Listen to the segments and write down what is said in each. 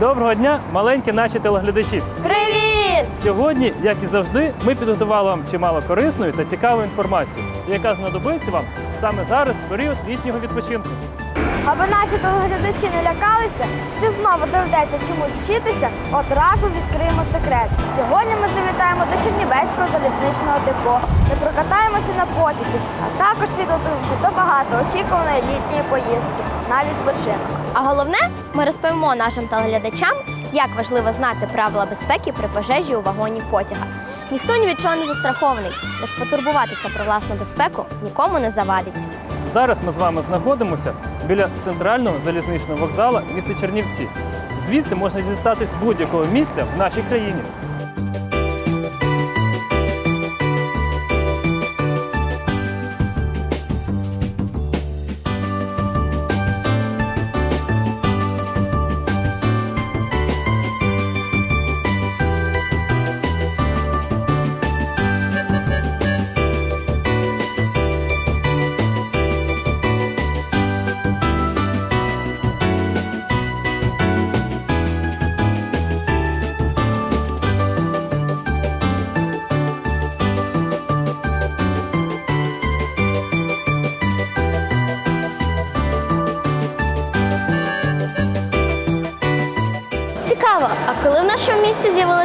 Доброго дня, маленькі наші телеглядачі. Привіт! Сьогодні, як і завжди, ми підготували вам чимало корисної та цікавої інформації, яка знадобиться вам саме зараз, в період літнього відпочинку. Аби наші телеглядачі не лякалися, що знову доведеться чомусь вчитися, одразу відкриємо секрет. Сьогодні ми завітаємо до Чернівецького залізничного депо, де прокатаємося на потязі, а також підготуємося до багатоочікуваної літньої поїздки на відпочинок. А головне, ми розповімо нашим телеглядачам, як важливо знати правила безпеки при пожежі у вагоні потяга. Ніхто ні від чого не застрахований, тож потурбуватися про власну безпеку нікому не завадить. Зараз ми з вами знаходимося біля центрального залізничного вокзалу міста Чернівці. Звідси можна дістатись будь-якого місця в нашій країні.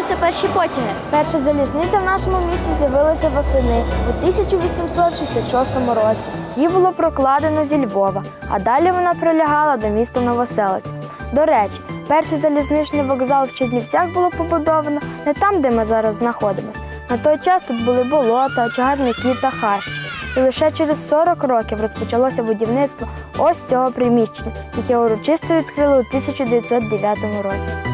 З'явилися перші потяги? Перша залізниця в нашому місті з'явилася восени у 1866 році. Її було прокладено зі Львова, а далі вона прилягала до міста Новоселець. До речі, перший залізничний вокзал в Чернівцях було побудовано не там, де ми зараз знаходимося. На той час тут були болота, чагарники та хащі. І лише через 40 років розпочалося будівництво ось цього приміщення, яке урочисто відкрили у 1909 році.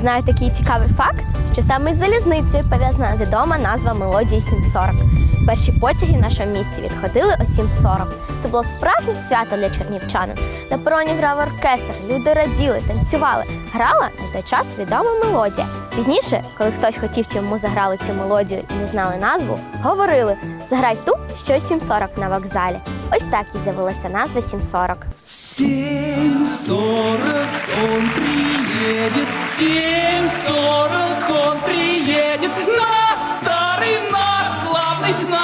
Знаю такий цікавий факт, що саме з залізницею пов'язана відома назва мелодії 740. Перші потяги в нашому місті відходили о 7.40. Це було справжнє свято для чернівчанин. На пероні грав оркестр, люди раділи, танцювали. Грала на той час відома мелодія. Пізніше, коли хтось хотів, щоб йому заграли цю мелодію і не знали назву, говорили: заграй ту, що о 7.40 на вокзалі. Ось так і з'явилася назва 7.40. В семь сорок он приедет, в семь сорок он приедет. Наш старый,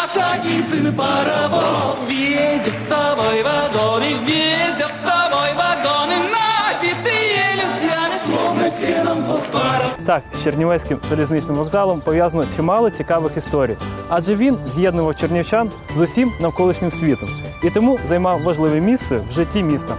наш славный, наш Агицын паровоз. Везет с собой вагоны, везет с собой вагоны, набитые людьми, словно сеном фосфором. Так, з Чернівецьким залізничним вокзалом пов'язано чимало цікавих історій, адже він з'єднував чернівчан з усім навколишнім світом і тому займав важливе місце в житті міста.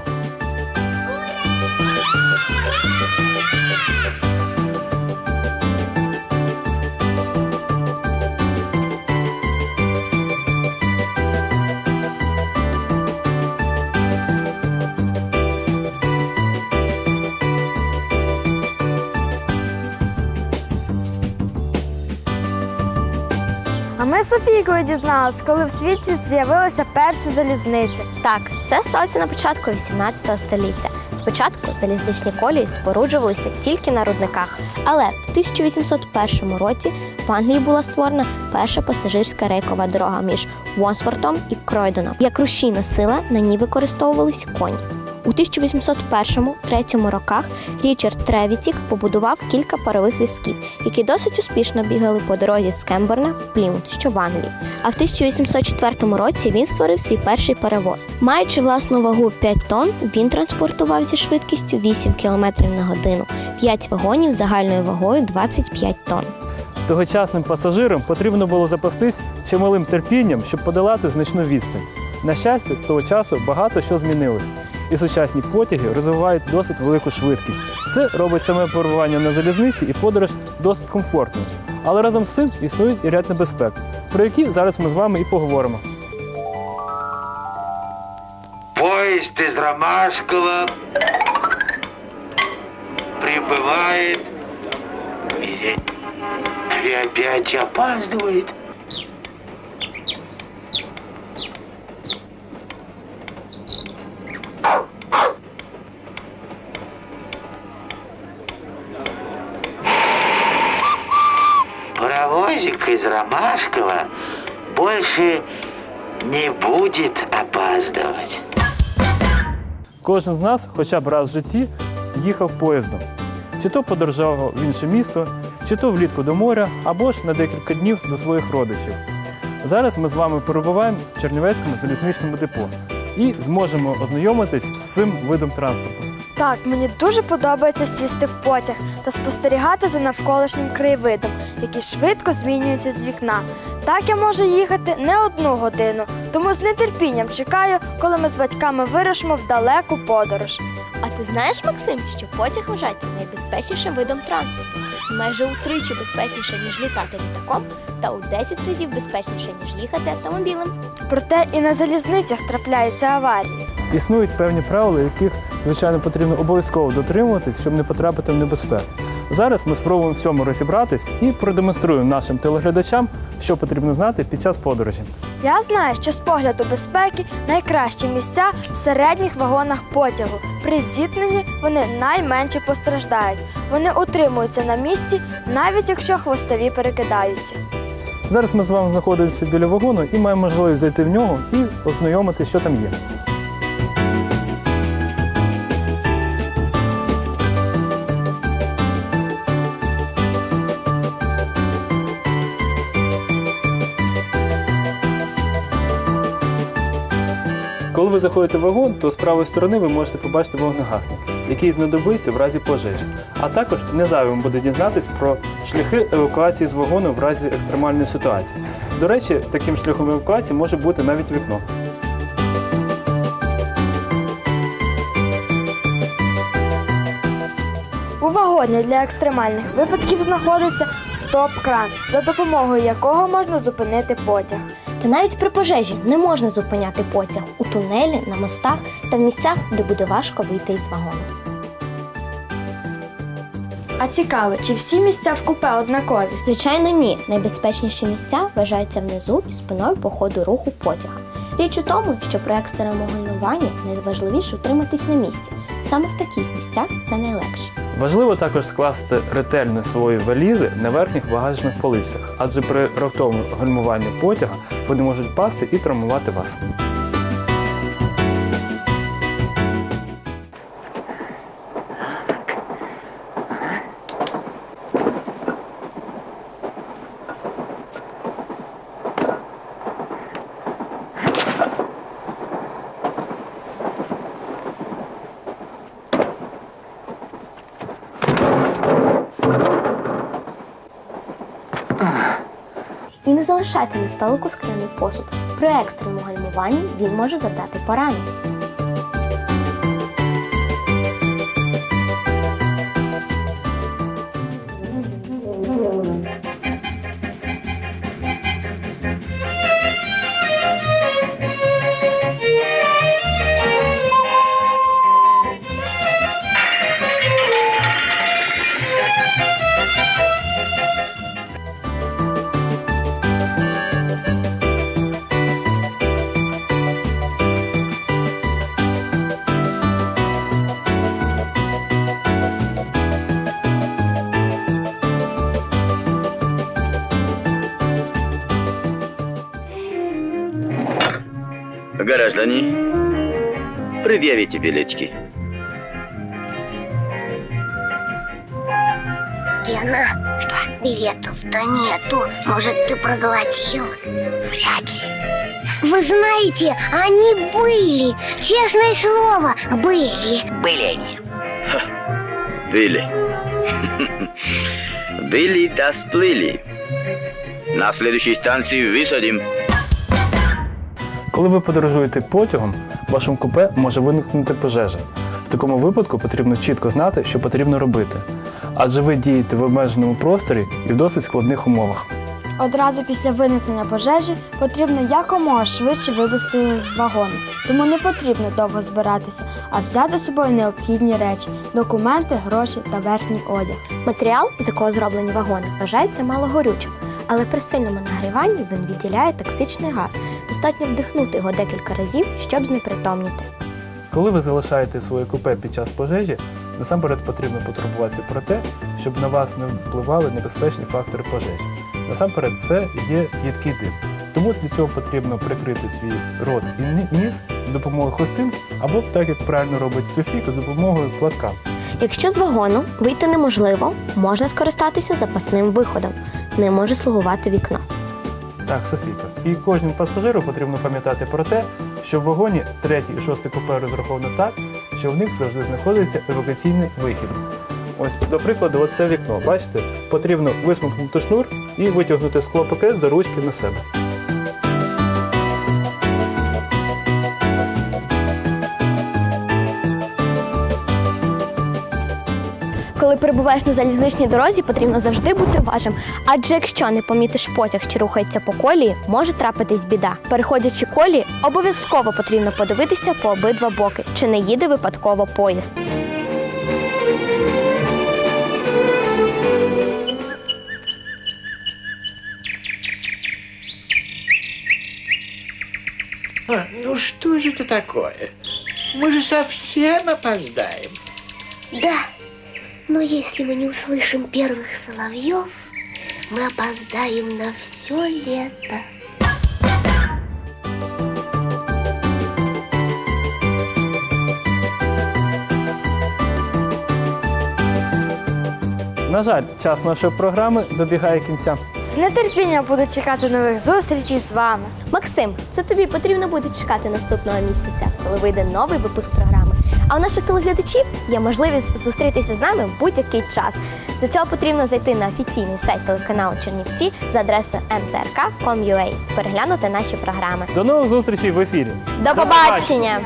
Ми з Софійкою дізналися, коли в світі з'явилася перша залізниця. Так, це сталося на початку 18 століття. Спочатку залізничні колії споруджувалися тільки на рудниках. Але в 1801 році в Англії була створена перша пасажирська рейкова дорога між Вонсфортом і Кройдоном. Як рушійна сила на ній використовувались коні. У 1801-3 роках Річард Тревітік побудував кілька парових візків, які досить успішно бігали по дорозі з Кемберна в Плімут, що в Англії. А в 1804 році він створив свій перший перевоз. Маючи власну вагу 5 тонн, він транспортував зі швидкістю 8 км на годину, 5 вагонів загальною вагою 25 тонн. Тогочасним пасажирам потрібно було запастись чималим терпінням, щоб подолати значну відстань. На щастя, з того часу багато що змінилось, і сучасні потяги розвивають досить велику швидкість. Це робить саме перебування на залізниці і подорож досить комфортною. Але разом з цим існують і ряд небезпек, про які зараз ми з вами і поговоримо. Поезд из Ромашкова прибывает и, и опять опаздывает. Ромашкова больше не будет опаздывать. Кожен з нас хоча б раз в житті їхав поїздом. Чи то подорожував в інше місто, чи то влітку до моря, або ж на декілька днів до своїх родичів. Зараз ми з вами перебуваємо в Чернівецькому залізничному депо і зможемо ознайомитись з цим видом транспорту. Так, мені дуже подобається сісти в потяг та спостерігати за навколишнім краєвидом, який швидко змінюється з вікна. Так я можу їхати не одну годину, тому з нетерпінням чекаю, коли ми з батьками вирушимо в далеку подорож. А ти знаєш, Максим, що потяг вважається найбезпечнішим видом транспорту, майже утричі безпечніше, ніж літати літаком, та у 10 разів безпечніше, ніж їхати автомобілем. Проте і на залізницях трапляються аварії. Існують певні правила, яких, звичайно, потрібно обов'язково дотримуватись, щоб не потрапити в небезпеку. Зараз ми спробуємо в цьому розібратись і продемонструємо нашим телеглядачам, що потрібно знати під час подорожі. Я знаю, що з погляду безпеки найкращі місця в середніх вагонах потягу. При зіткненні вони найменше постраждають. Вони утримуються на місці, навіть якщо хвостові перекидаються. Зараз ми з вами знаходимося біля вагону і маємо можливість зайти в нього і ознайомитися, що там є. Коли ви заходите в вагон, то з правої сторони ви можете побачити вогнегасник, який знадобиться в разі пожежі. А також не зайвим буде дізнатись про шляхи евакуації з вагону в разі екстремальної ситуації. До речі, таким шляхом евакуації може бути навіть вікно. У вагоні для екстремальних випадків знаходиться стоп-кран, за допомогою якого можна зупинити потяг. Та навіть при пожежі не можна зупиняти потяг у тунелі, на мостах та в місцях, де буде важко вийти із вагону. А цікаво, чи всі місця в купе однакові? Звичайно, ні. Найбезпечніші місця вважаються внизу і спиною по ходу руху потяга. Річ у тому, що при екстреному гальмуванні найважливіше утриматись на місці. Саме в таких місцях це найлегше. Важливо також скласти ретельно свої валізи на верхніх багажних полицях, адже при раптовому гальмуванні потяга вони можуть впасти і травмувати вас. І не залишайте на столику скляний посуд. При екстреному гальмуванні він може завдати поранень. Граждане, предъявите билетики. Гена, что? Билетов-то нету. Может, ты проглотил? Вряд ли. Вы знаете, они были. Честное слово, были. Были они. Были. Были да сплыли. На следующей станции высадим. Коли ви подорожуєте потягом, в вашому купе може виникнути пожежа. В такому випадку потрібно чітко знати, що потрібно робити. Адже ви дієте в обмеженому просторі і в досить складних умовах. Одразу після виникнення пожежі потрібно якомога швидше вибігти з вагону. Тому не потрібно довго збиратися, а взяти з собою необхідні речі документи, гроші та верхній одяг. Матеріал, з якого зроблені вагони, вважається малогорючим, але при сильному нагріванні він відділяє токсичний газ. Достатньо вдихнути його декілька разів, щоб знепритомніти. Коли ви залишаєте своє купе під час пожежі, насамперед потрібно потурбуватися про те, щоб на вас не впливали небезпечні фактори пожежі. Насамперед, це є їдкий дим. Тому для цього потрібно прикрити свій рот і ніс з допомогою хустин, або так як правильно робить Софійка, з допомогою платка. Якщо з вагону вийти неможливо, можна скористатися запасним виходом. Не може слугувати вікно. Так, Софійка. І кожному пасажиру потрібно пам'ятати про те, що в вагоні третій і шостий купе розраховано так, що в них завжди знаходиться евакуаційний вихід. Ось, до прикладу, оце вікно. Бачите, потрібно висмикнути шнур і витягнути склопакет за ручки на себе. Перебуваєш на залізничній дорозі, потрібно завжди бути уважним. Адже якщо не помітиш потяг чи рухається по колії, може трапитись біда. Переходячи колії, обов'язково потрібно подивитися по обидва боки, чи не їде випадково поїзд. А, ну что же это такое? Мы же совсем опоздаем. Да, но если мы не услышим первых соловьев, мы опоздаем на все лето. На жаль, час нашої програми добігає кінця. З нетерпінням буду чекати нових зустрічей з вами. Максим, це тобі потрібно буде чекати наступного місяця, коли вийде новий випуск програми. А у наших телеглядачів є можливість зустрітися з нами в будь-який час. Для цього потрібно зайти на офіційний сайт телеканалу Чернівці за адресою mtrk.com.ua, переглянути наші програми. До нових зустрічей в ефірі. До побачення!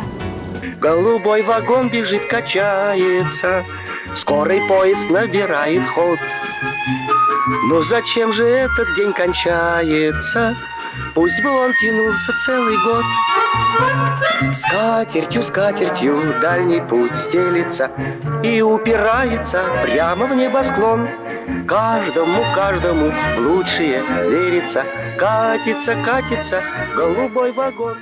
Голубой вагон бежит, качается, Скорый поезд набирает ход. Но зачем же этот день кончается? Пусть бы он тянулся целый год. Скатертью, скатертью дальний путь стелится И упирается прямо в небосклон. Каждому, каждому в лучшее верится Катится, катится голубой вагон.